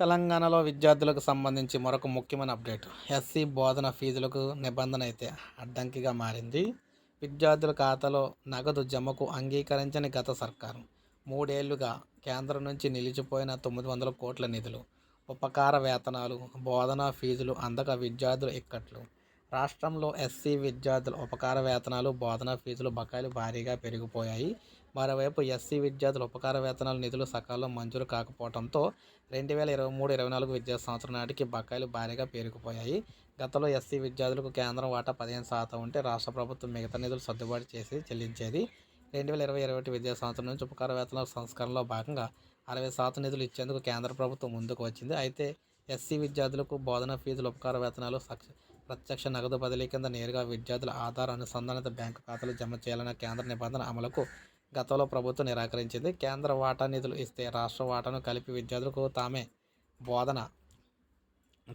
తెలంగాణలో విద్యార్థులకు సంబంధించి మరొక ముఖ్యమైన అప్డేట్. ఎస్సీ బోధన ఫీజులకు నిబంధన అయితే అడ్డంకిగా మారింది. విద్యార్థుల ఖాతాలో నగదు జమకు అంగీకరించని గత సర్కారు. మూడేళ్ళుగా కేంద్రం నుంచి నిలిచిపోయిన తొమ్మిది వందల కోట్ల నిధులు ఉపకార వేతనాలు బోధనా ఫీజులు అందక విద్యార్థులు ఇక్కట్లు. రాష్ట్రంలో ఎస్సీ విద్యార్థుల ఉపకార వేతనాలు బోధనా ఫీజులు బకాయిలు భారీగా పెరిగిపోయాయి. మరోవైపు ఎస్సీ విద్యార్థుల ఉపకార వేతనాల నిధులు సకాలంలో మంజూరు కాకపోవడంతో రెండు వేల ఇరవై మూడు ఇరవై నాలుగు విద్యా సంవత్సరం నాటికి బకాయిలు భారీగా పేరుకుపోయాయి. గతంలో ఎస్సీ విద్యార్థులకు కేంద్రం వాటా పదిహేను శాతం ఉంటే రాష్ట్ర ప్రభుత్వం మిగతా నిధులు సర్దుబాటు చేసి చెల్లించేది. రెండు వేల ఇరవై ఇరవై ఒకటి విద్యా సంవత్సరం నుంచి ఉపకార వేతనాల సంస్కరణలో భాగంగా అరవై శాతం నిధులు ఇచ్చేందుకు కేంద్ర ప్రభుత్వం ముందుకు వచ్చింది. అయితే ఎస్సీ విద్యార్థులకు బోధన ఫీజులు ఉపకార వేతనాలు సక్ష ప్రత్యక్ష నగదు బదిలీ కింద నేరుగా విద్యార్థుల ఆధార్ అనుసంధానిత బ్యాంకు ఖాతాలు జమ చేయాలన్న కేంద్ర నిబంధన అమలుకు గతంలో ప్రభుత్వం నిరాకరించింది. కేంద్ర వాటా నిధులు ఇస్తే రాష్ట్ర వాటాను కలిపి విద్యార్థులకు తామే బోధన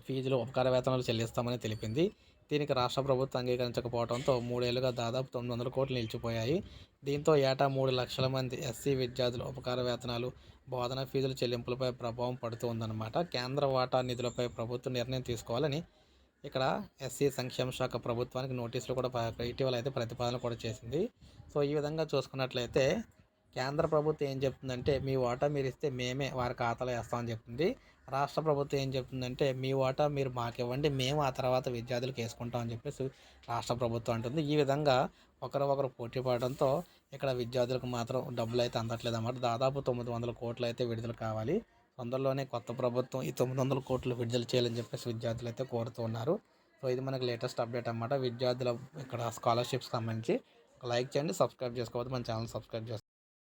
ఫీజులు ఉపకార వేతనాలు చెల్లిస్తామని తెలిపింది. దీనికి రాష్ట్ర ప్రభుత్వం అంగీకరించకపోవడంతో మూడేళ్ళుగా దాదాపు తొమ్మిది వందల కోట్లు నిలిచిపోయాయి. దీంతో ఏటా మూడు లక్షల మంది ఎస్సీ విద్యార్థులు ఉపకార వేతనాలు బోధన ఫీజుల చెల్లింపులపై ప్రభావం పడుతుందన్నమాట కేంద్ర వాటా నిధులపై ప్రభుత్వం నిర్ణయం తీసుకోవాలని ఇక్కడ ఎస్సీ సంక్షేమ శాఖ ప్రభుత్వానికి నోటీసులు కూడా ఇటీవల అయితే ప్రతిపాదన కూడా చేసింది. సో ఈ విధంగా చూసుకున్నట్లయితే కేంద్ర ప్రభుత్వం ఏం చెప్తుందంటే మీ వాటా మీరు ఇస్తే మేమే వారి ఖాతాలో వేస్తామని చెప్తుంది. రాష్ట్ర ప్రభుత్వం ఏం చెప్తుందంటే మీ వాటా మీరు మాకు ఇవ్వండి మేము ఆ తర్వాత విద్యార్థులకు వేసుకుంటామని చెప్పేసి రాష్ట్ర ప్రభుత్వం అంటుంది. ఈ విధంగా ఒకరు ఒకరు పోటీ పడడంతో ఇక్కడ విద్యార్థులకు మాత్రం డబ్బులు అయితే అందట్లేదు అన్నమాట. దాదాపు తొమ్మిది వందల కోట్లు అయితే విడుదల కావాలి. తొందరలోనే కొత్త ప్రభుత్వం ఈ తొమ్మిది వందల కోట్లు విడుదల చేయాలని చెప్పేసి విద్యార్థులు అయితే కోరుతూ ఉన్నారు. సో ఇది మనకి లేటెస్ట్ అప్డేట్ అన్నమాట. విద్యార్థుల ఇక్కడ స్కాలర్షిప్స్ సంబంధించి. లైక్ చేయండి సబ్స్క్రైబ్ చేసుకోవద్దు మన ఛానల్ సబ్స్క్రైబ్ చేసుకోండి